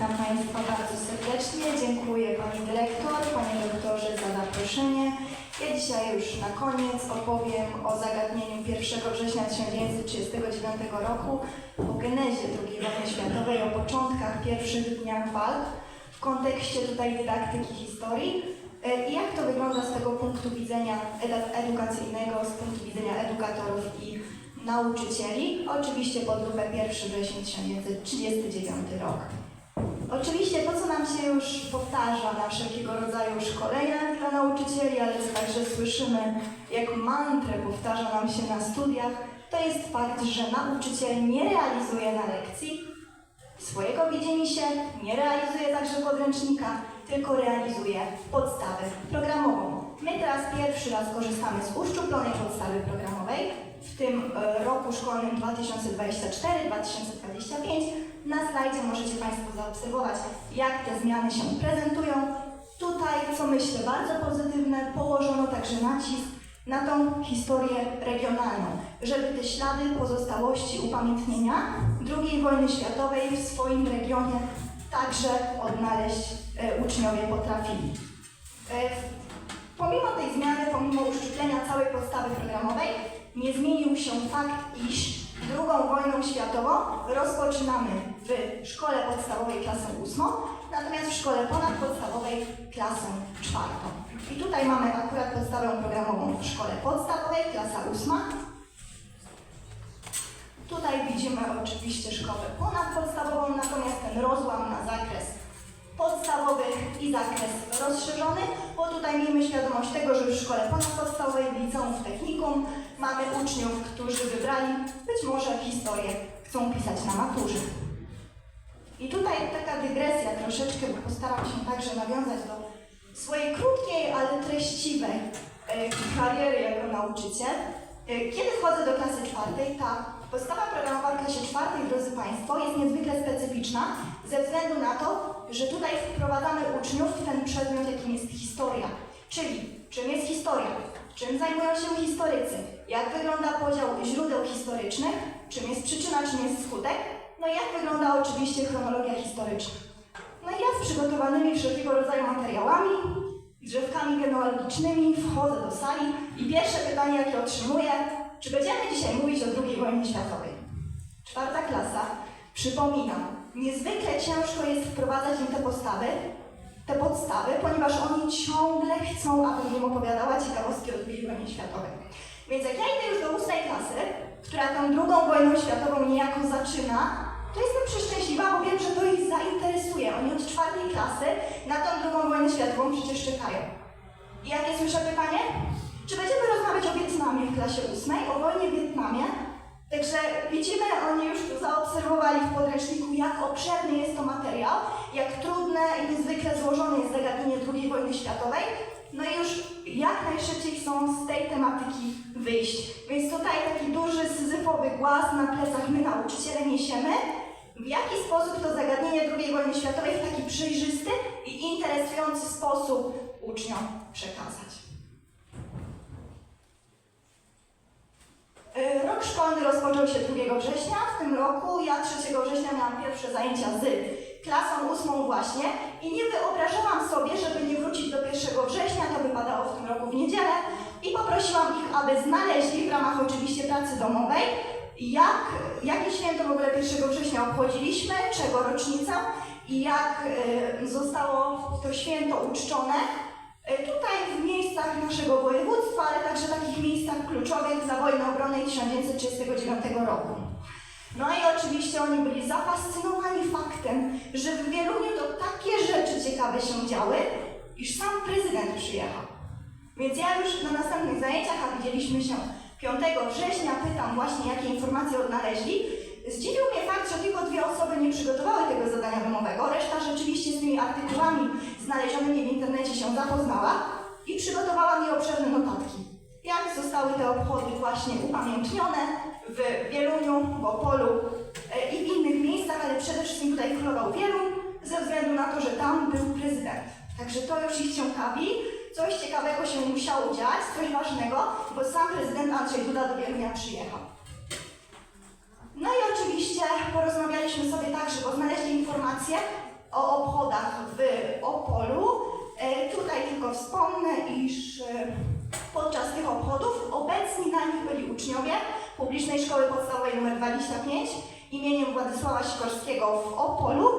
Witam Państwa bardzo serdecznie. Dziękuję Pani Dyrektor, Panie Doktorze za zaproszenie. Ja dzisiaj już na koniec opowiem o zagadnieniu 1 września 1939 roku, o genezie II wojny światowej, o początkach pierwszych dniach walk w kontekście tutaj dydaktyki historii e, i jak to wygląda z tego punktu widzenia edu- edukacyjnego, z punktu widzenia edukatorów i nauczycieli. Oczywiście pod lupę 1 września 1939 rok. Oczywiście to, co nam się już powtarza na wszelkiego rodzaju szkoleniach dla nauczycieli, ale co także słyszymy jak mantrę powtarza nam się na studiach, to jest fakt, że nauczyciel nie realizuje na lekcji swojego widzimisię, nie realizuje także podręcznika, tylko realizuje podstawę programową. My teraz pierwszy raz korzystamy z uszczuplonej podstawy programowej w tym e, roku szkolnym 2024-2025. Na slajdzie możecie Państwo zaobserwować, jak te zmiany się prezentują. Tutaj, co myślę bardzo pozytywne, położono także nacisk na tą historię regionalną, żeby te ślady pozostałości upamiętnienia II wojny światowej w swoim regionie także odnaleźć e, uczniowie potrafili. E, Pomimo tej zmiany, pomimo uszczuplenia całej podstawy programowej, nie zmienił się fakt, iż II wojną światową rozpoczynamy w szkole podstawowej klasę ósmą, natomiast w szkole ponadpodstawowej klasę czwartą. I tutaj mamy akurat podstawę programową w szkole podstawowej, klasa ósma. Tutaj widzimy oczywiście szkołę ponadpodstawową, natomiast ten rozłam na zakres podstawowy i zakres rozszerzony, bo tutaj miejmy świadomość tego, że w szkole ponadpodstawowej, liceum, w technikum mamy uczniów, którzy wybrali być może historię, chcą pisać na maturze. I tutaj taka dygresja troszeczkę, bo postaram się także nawiązać do swojej krótkiej, ale treściwej e, kariery jako nauczyciel. E, Kiedy wchodzę do klasy czwartej, ta podstawa programowa w klasie czwartej, drodzy Państwo, jest niezwykle specyficzna ze względu na to, że tutaj wprowadzamy uczniów w ten przedmiot, jakim jest historia. Czyli czym jest historia, czym zajmują się historycy, jak wygląda podział źródeł historycznych, czym jest przyczyna, czym jest skutek, no i jak wygląda oczywiście chronologia historyczna. No i ja z przygotowanymi wszelkiego rodzaju materiałami, drzewkami genealogicznymi wchodzę do sali i pierwsze pytanie, jakie otrzymuję, czy będziemy dzisiaj mówić o II wojnie światowej? Czwarta klasa, przypominam, niezwykle ciężko jest wprowadzać im te postawy, te podstawy, ponieważ oni ciągle chcą, abym im opowiadała ciekawostki o II wojnie światowej. Więc jak ja idę już do ósmej klasy, która tą drugą wojną światową niejako zaczyna, to jestem przeszczęśliwa, bo wiem, że to ich zainteresuje. Oni od czwartej klasy na tą drugą wojnę światową przecież czekają. I jakie słyszę pytanie? Czy będziemy rozmawiać o Wietnamie w klasie ósmej, o wojnie w Wietnamie? Także widzimy, w podręczniku, jak obszerny jest to materiał, jak trudne i niezwykle złożone jest zagadnienie II wojny światowej. No i już jak najszybciej chcą z tej tematyki wyjść. Więc tutaj taki duży, syzyfowy głaz na plecach my nauczyciele niesiemy. W jaki sposób to zagadnienie II wojny światowej w taki przejrzysty i interesujący sposób uczniom przekazać. Rok szkolny rozpoczął się 2 września. W tym roku ja 3 września miałam pierwsze zajęcia z klasą ósmą właśnie i nie wyobrażałam sobie, żeby nie wrócić do 1 września, to wypadało w tym roku w niedzielę. I poprosiłam ich, aby znaleźli w ramach oczywiście pracy domowej, jak, jakie święto w ogóle 1 września obchodziliśmy, czego rocznica i jak e, zostało to święto uczczone. E, Tutaj w miejscach naszego województwa, ale także takich miejscach kluczowych za wojny obronnej 1939 roku. No i oczywiście oni byli zafascynowani faktem, że w Wieluniu to takie rzeczy ciekawe się działy, iż sam prezydent przyjechał. Więc ja już na następnych zajęciach, a widzieliśmy się 5 września, pytam właśnie, jakie informacje odnaleźli. Zdziwił mnie fakt, że tylko dwie osoby nie przygotowały tego zadania domowego, reszta rzeczywiście z tymi artykułami znalezionymi w internecie się zapoznała i przygotowała mi obszerne notatki. Jak zostały te obchody właśnie upamiętnione w Wieluniu, w Opolu e, i w innych miejscach, ale przede wszystkim tutaj królował Wieluń, ze względu na to, że tam był prezydent. Także to już ich ciekawi. Coś ciekawego się musiało dziać, coś ważnego, bo sam prezydent Andrzej Duda do Wielunia przyjechał. No i oczywiście porozmawialiśmy sobie także, bo znaleźli informacje, o obchodach w Opolu. E, Tutaj tylko wspomnę, iż e, podczas tych obchodów obecni na nich byli uczniowie Publicznej Szkoły Podstawowej nr 25 imieniem Władysława Sikorskiego w Opolu,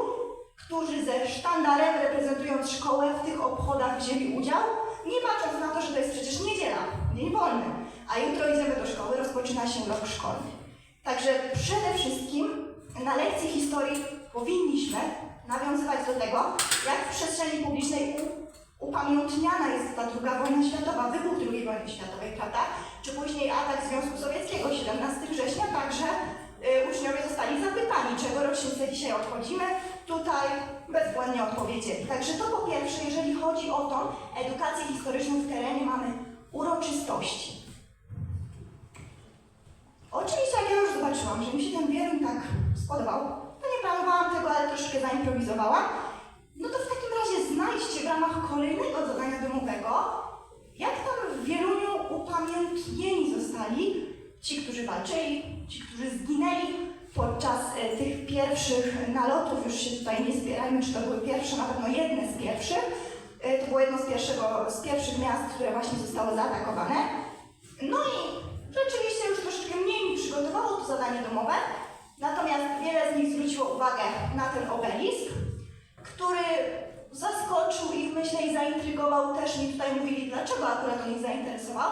którzy ze sztandarem reprezentując szkołę w tych obchodach wzięli udział, nie patrząc na to, że to jest przecież niedziela, dzień wolny, a jutro idziemy do szkoły, rozpoczyna się rok szkolny. Także przede wszystkim na lekcji historii powinniśmy nawiązywać do tego, jak w przestrzeni publicznej upamiętniana jest ta druga wojna światowa, wybuch II wojny światowej, prawda? Czy później atak Związku Sowieckiego 17 września, także y, uczniowie zostali zapytani, czego rocznicę dzisiaj obchodzimy. Tutaj bezbłędnie odpowiedzieli. Także to po pierwsze, jeżeli chodzi o tą edukację historyczną w terenie, mamy uroczystości. Oczywiście jak ja już zobaczyłam, że mi się ten wieruń tak spodobał, to nie planowałam tego, ale troszkę zaimprowizowałam. No to w takim razie znajdźcie w ramach kolejnego zadania domowego, jak tam w Wieluniu upamiętnieni zostali ci, którzy walczyli, ci, którzy zginęli podczas e, tych pierwszych nalotów. Już się tutaj nie zbierajmy, czy to były pierwsze, na pewno jedne z pierwszych. E, To było jedno z, pierwszego, z pierwszych miast, które właśnie zostały zaatakowane. No i rzeczywiście przygotowało to zadanie domowe, natomiast wiele z nich zwróciło uwagę na ten obelisk, który zaskoczył ich, myślę, i zaintrygował. Też mi tutaj mówili, dlaczego akurat on ich zainteresował.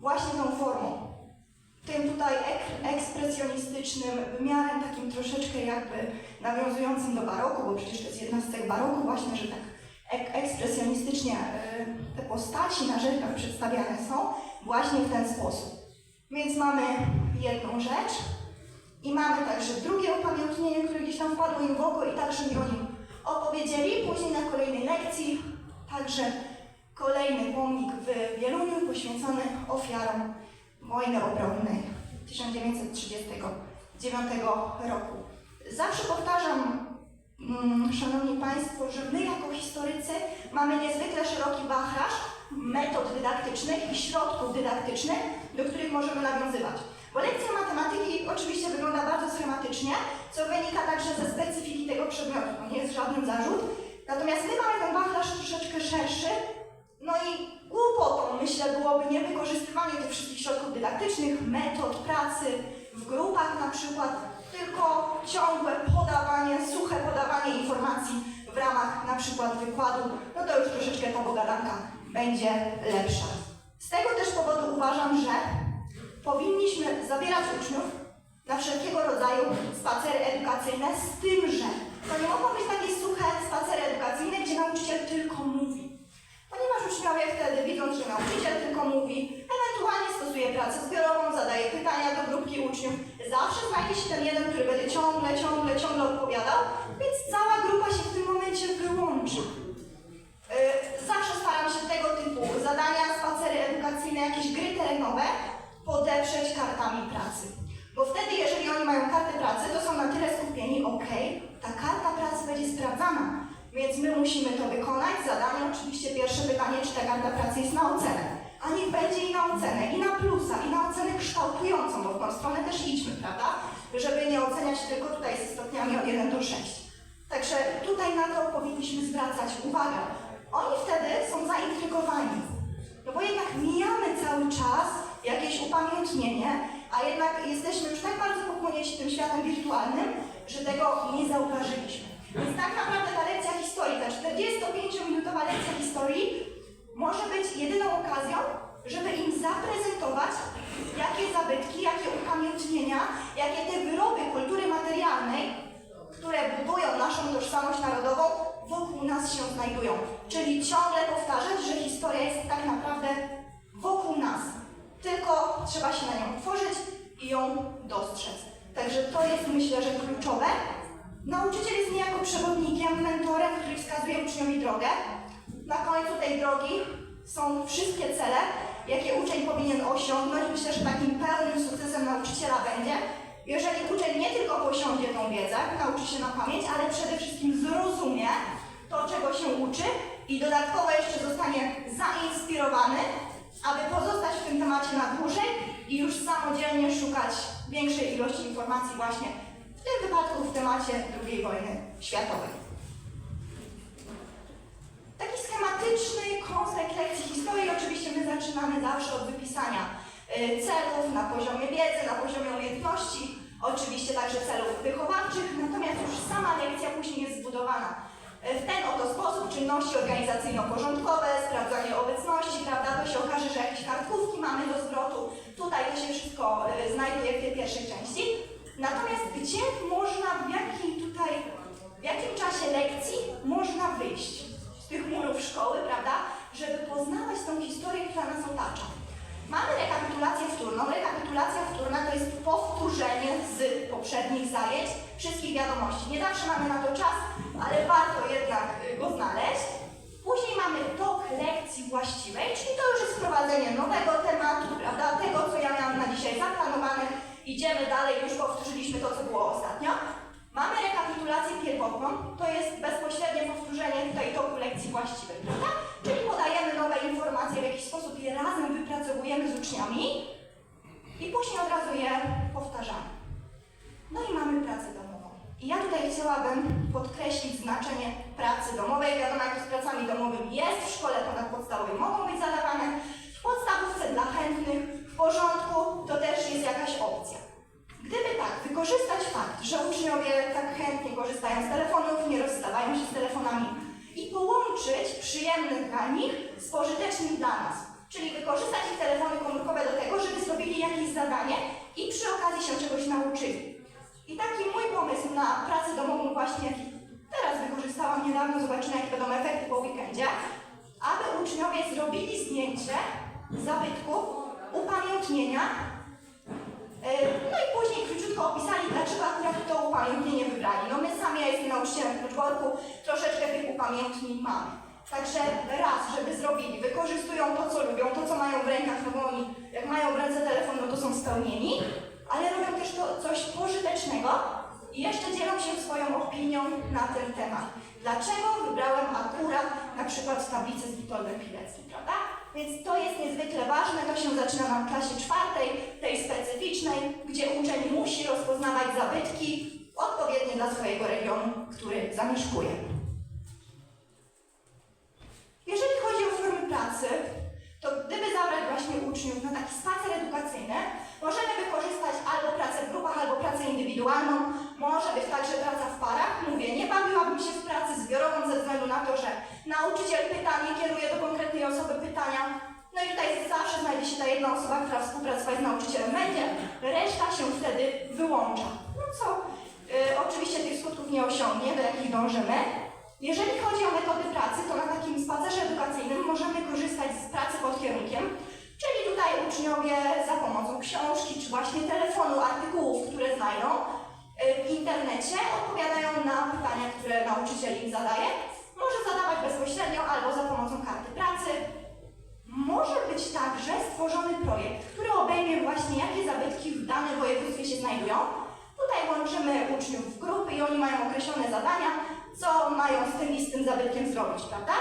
Właśnie tą formą. Tym tutaj ek ekspresjonistycznym wymiarem, takim troszeczkę jakby nawiązującym do baroku, bo przecież to jest jedna z tych baroku właśnie, że tak ek ekspresjonistycznie y, te postaci na rzeźbach przedstawiane są właśnie w ten sposób. Więc mamy jedną rzecz i mamy także drugie upamiętnienie, które gdzieś tam wpadło im w oko i także mi o nim opowiedzieli. Później na kolejnej lekcji także kolejny pomnik w Wieluniu poświęcony ofiarom wojny obronnej 1939 roku. Zawsze powtarzam, mm, Szanowni Państwo, że my jako historycy mamy niezwykle szeroki wachlarz metod dydaktycznych i środków dydaktycznych, do których możemy nawiązywać. Bo lekcja matematyki oczywiście wygląda bardzo schematycznie, co wynika także ze specyfiki tego przedmiotu. To nie jest żaden zarzut. Natomiast my mamy ten wachlarz troszeczkę szerszy, no i głupotą, myślę, byłoby niewykorzystywanie tych wszystkich środków dydaktycznych, metod pracy w grupach na przykład, tylko ciągłe podawanie, suche podawanie informacji w ramach na przykład wykładu, no to już troszeczkę ta pogadanka będzie lepsza. Tego też powodu uważam, że powinniśmy zabierać uczniów na wszelkiego rodzaju spacery edukacyjne, z tym, że to nie mogą być takie suche spacery edukacyjne, gdzie nauczyciel tylko mówi. Ponieważ uczniowie wtedy widząc, że nauczyciel tylko mówi, ewentualnie stosuje pracę zbiorową, zadaje pytania do grupki uczniów, zawsze znajdzie się ten jeden, który będzie ciągle, ciągle, ciągle odpowiadał, więc cała grupa się w tym momencie wyłącza. Yy, Zawsze staram się tego typu zadania, spacery edukacyjne, jakieś gry terenowe podeprzeć kartami pracy. Bo wtedy, jeżeli oni mają kartę pracy, to są na tyle skupieni, ok, ta karta pracy będzie sprawdzana, więc my musimy to wykonać. Zadanie oczywiście pierwsze pytanie, czy ta karta pracy jest na ocenę. A niech będzie i na ocenę, i na plusa, i na ocenę kształtującą, bo w tą stronę też idźmy, prawda? Żeby nie oceniać tylko tutaj ze stopniami od 1 do 6. Także tutaj na to powinniśmy zwracać uwagę. Oni wtedy są zaintrygowani. No bo jednak mijamy cały czas jakieś upamiętnienie, a jednak jesteśmy już tak bardzo pochłonięci tym światem wirtualnym, że tego nie zauważyliśmy. Więc tak naprawdę ta lekcja historii, ta 45-minutowa lekcja historii może być jedyną okazją, żeby im zaprezentować, jakie zabytki, jakie upamiętnienia, jakie te wyroby kultury materialnej, które budują naszą tożsamość narodową, wokół nas się znajdują. Czyli ciągle powtarzać, że historia jest tak naprawdę wokół nas. Tylko trzeba się na nią otworzyć i ją dostrzec. Także to jest myślę, że kluczowe. Nauczyciel jest niejako przewodnikiem, mentorem, który wskazuje uczniowi drogę. Na końcu tej drogi są wszystkie cele, jakie uczeń powinien osiągnąć. Myślę, że takim pełnym sukcesem nauczyciela będzie, jeżeli uczeń nie tylko posiądzie tą wiedzę, nauczy się na pamięć, ale przede wszystkim zrozumie to, czego się uczy i dodatkowo jeszcze zostanie zainspirowany, aby pozostać w tym temacie na dłużej i już samodzielnie szukać większej ilości informacji właśnie w tym wypadku w temacie II wojny światowej. schematyczny konspekt lekcji historii. Oczywiście my zaczynamy zawsze od wypisania y, celów na poziomie wiedzy, na poziomie umiejętności, oczywiście także celów wychowawczych, natomiast już sama lekcja później jest zbudowana w ten oto sposób, czynności organizacyjno-porządkowe, sprawdzanie obecności, prawda, to się okaże, że jakieś kartkówki mamy do zwrotu, tutaj to się wszystko y, znajduje w tej pierwszej części. Natomiast gdzie można, w jakiej tutaj, w jakim czasie lekcji można wyjść z tych murów szkoły, prawda, żeby poznawać tą historię, która nas otacza. Mamy rekapitulację wtórną. Rekapitulacja wtórna to jest powtórzenie z poprzednich zajęć wszystkich wiadomości. Nie zawsze mamy na to czas, ale warto jednak y, go znaleźć. Później mamy tok lekcji właściwej, czyli to już jest wprowadzenie nowego tematu, prawda, tego, co ja miałam na dzisiaj zaplanowane. Idziemy dalej, już powtórzyliśmy to, co było ostatnio. Mamy rekapitulację pierwotną, to jest bezpośrednie powtórzenie tutaj toku lekcji właściwej, prawda? Czyli podajemy nowe informacje, w jakiś sposób je razem wypracowujemy z uczniami i później od razu je powtarzamy. No i mamy pracę domową. Ja tutaj chciałabym podkreślić znaczenie pracy domowej. Wiadomo, jak z pracami domowymi jest, w szkole ponadpodstawowej mogą być zadawane, w podstawówce dla chętnych, w porządku, to też jest jakaś opcja. Gdyby tak, wykorzystać fakt, że uczniowie tak chętnie korzystają z telefonów, nie rozstawają się z telefonami i połączyć przyjemne dla nich z pożytecznym dla nas, czyli wykorzystać ich telefony komórkowe do tego, żeby zrobili jakieś zadanie i przy okazji się czegoś nauczyli. I taki mój pomysł na pracę domową właśnie, jaki teraz wykorzystałam niedawno, zobaczymy jakie będą efekty po weekendzie, aby uczniowie zrobili zdjęcie zabytku, upamiętnienia Yy, No i później króciutko opisali, dlaczego akurat to upamiętnienie wybrali. No my sami, ja jestem nauczycielem Kluczborku, troszeczkę tych upamiętnień mamy. Także raz, żeby zrobili, wykorzystują to, co lubią, to, co mają w rękach, no bo oni, jak mają w ręce telefon, no to są spełnieni, ale robią też to coś pożytecznego i jeszcze dzielą się swoją opinią na ten temat. Dlaczego wybrałem akurat na przykład tablicę z Witoldem Pileckim, prawda? Więc to jest niezwykle ważne, to się zaczyna na klasie czwartej, tej specyficznej, gdzie uczeń musi rozpoznawać zabytki odpowiednie dla swojego regionu, który zamieszkuje. Jeżeli chodzi o formy pracy, to gdyby zabrać właśnie uczniów na taki spacer edukacyjny, możemy wykorzystać albo pracę w grupach, albo pracę indywidualną, może być także praca w parach. Mówię, nie bawiłabym się w pracy zbiorową ze względu na to, że nauczyciel pyta, nie kieruje do konkretnej pytania. No i tutaj zawsze znajdzie się ta jedna osoba, która współpracować z nauczycielem będzie, reszta się wtedy wyłącza. No co y, oczywiście tych skutków nie osiągnie, do jakich dążymy. Jeżeli chodzi o metody pracy, to na takim spacerze edukacyjnym możemy korzystać z pracy pod kierunkiem, czyli tutaj uczniowie za pomocą książki czy właśnie telefonu, artykułów, które znajdą y, w internecie, odpowiadają na pytania, które nauczyciel im zadaje. Może zadawać bezpośrednio albo za pomocą karty pracy. Może być także stworzony projekt, który obejmie właśnie jakie zabytki w danym województwie się znajdują. Tutaj łączymy uczniów w grupy i oni mają określone zadania, co mają z tym i z tym zabytkiem zrobić, prawda?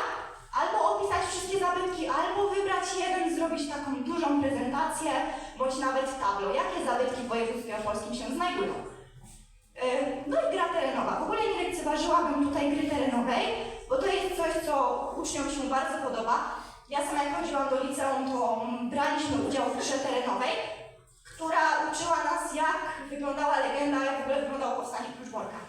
Albo opisać wszystkie zabytki, albo wybrać jeden zrobić taką dużą prezentację, bądź nawet tablo, jakie zabytki w województwie opolskim się znajdują. Yy, No i gra terenowa. W ogóle nie lekceważyłabym tutaj gry terenowej, bo to jest coś, co uczniom się bardzo podoba. Ja sama jak chodziłam do liceum, to mm, braliśmy udział w grze terenowej, która uczyła nas, jak wyglądała legenda, jak w ogóle wyglądało powstanie Kluczborka.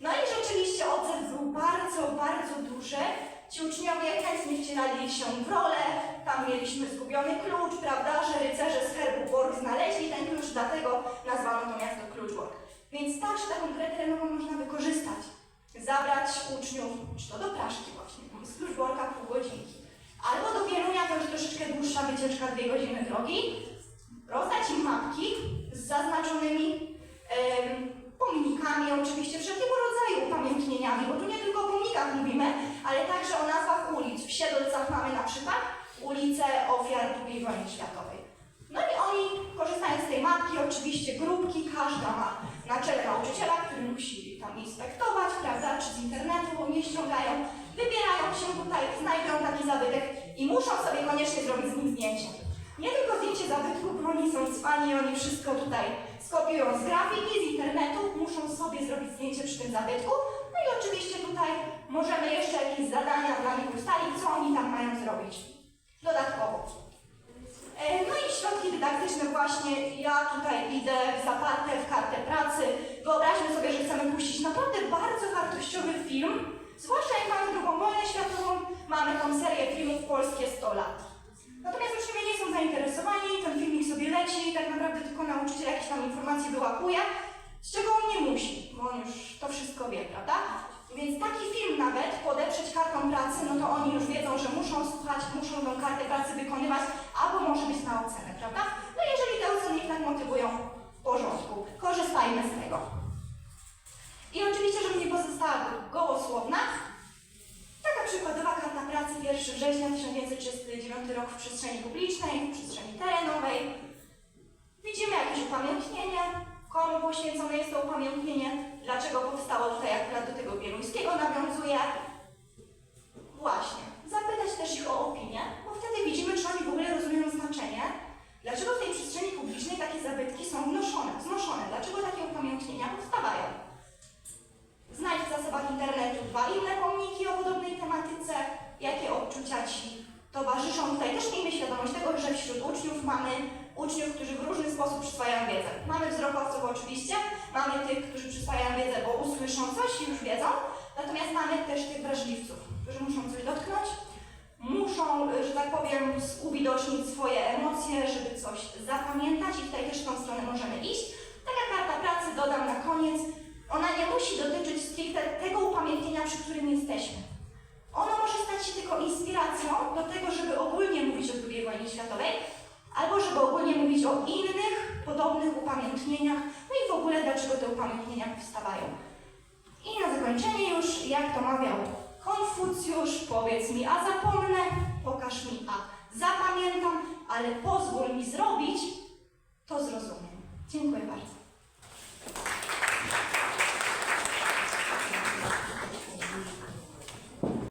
No i rzeczywiście odzew był bardzo, bardzo duży. Ci uczniowie chętnie wcielali się w rolę, tam mieliśmy zgubiony klucz, prawda, że rycerze z herbu Borg znaleźli ten klucz, dlatego nazwano to miasto Kluczbork. Więc także taką grę terenową można wykorzystać. Zabrać uczniów, czy to do Praszki właśnie, z Kluczborka pół godzinki. Albo do Wielunia, to już troszeczkę dłuższa wycieczka, dwie godziny drogi. Rozdać im mapki z zaznaczonymi pomnikami, oczywiście wszelkiego rodzaju upamiętnieniami, bo tu nie tylko o pomnikach mówimy, ale także o nazwach ulic. W Siedlcach mamy na przykład ulicę ofiar II wojny światowej. No i oni, korzystając z tej mapki, oczywiście grupki, każda ma na czele nauczyciela, który musi tam inspektować, prawda, czy z internetu nie ściągają, wybierają się tutaj, znajdują taki zabytek i muszą sobie koniecznie zrobić z nim zdjęcie. Nie tylko zdjęcie zabytku, bo oni są cwani, oni wszystko tutaj skopiują z grafiki, z internetu, muszą sobie zrobić zdjęcie przy tym zabytku. No i oczywiście tutaj możemy jeszcze jakieś zadania dla nich ustalić. co oni tam mają zrobić. Dodatkowo. E, No i środki dydaktyczne właśnie, ja tutaj idę w zaparte w kartę pracy. Wyobraźmy sobie, że chcemy puścić naprawdę bardzo wartościowy film, zwłaszcza jak mamy drugą wojnę światową, mamy tą serię filmów Polskie 100 lat. Natomiast uczniowie nie są zainteresowani, ten filmik sobie leci i tak naprawdę tylko nauczyciel jakieś tam informacje wyłapuje, z czego on nie musi, bo on już to wszystko wie, prawda? Więc taki film nawet podeprzeć kartą pracy, no to oni już wiedzą, że muszą słuchać, muszą tą kartę pracy wykonywać, albo może być na ocenę, prawda? No jeżeli te oceny ich tak motywują, w porządku, korzystajmy z tego. I oczywiście, żeby nie pozostała gołosłowna, taka przykładowa karta pracy 1 września 1939 rok w przestrzeni publicznej, w przestrzeni terenowej. Widzimy jakieś upamiętnienie, komu poświęcone jest to upamiętnienie, dlaczego powstało tutaj akurat do tego Bieluńskiego nawiązuje. Właśnie, zapytać też ich o opinię, bo wtedy widzimy, czy oni w ogóle rozumieją znaczenie, dlaczego w tej przestrzeni publicznej takie zabytki są wnoszone, wznoszone, dlaczego takie upamiętnienia powstawają. Znajdź w zasobach internetu dwa inne pomniki o podobnej tematyce, jakie odczucia Ci towarzyszą. Tutaj też miejmy świadomość tego, że wśród uczniów mamy uczniów, którzy w różny sposób przyswajają wiedzę. Mamy wzrokowców oczywiście, mamy tych, którzy przyswajają wiedzę, bo usłyszą coś i już wiedzą, natomiast mamy też tych wrażliwców, którzy muszą coś dotknąć, muszą, że tak powiem, uwidocznić swoje emocje, żeby coś zapamiętać i tutaj też w tą stronę możemy iść. Taka karta pracy dodam na koniec. Ona nie musi dotyczyć stricte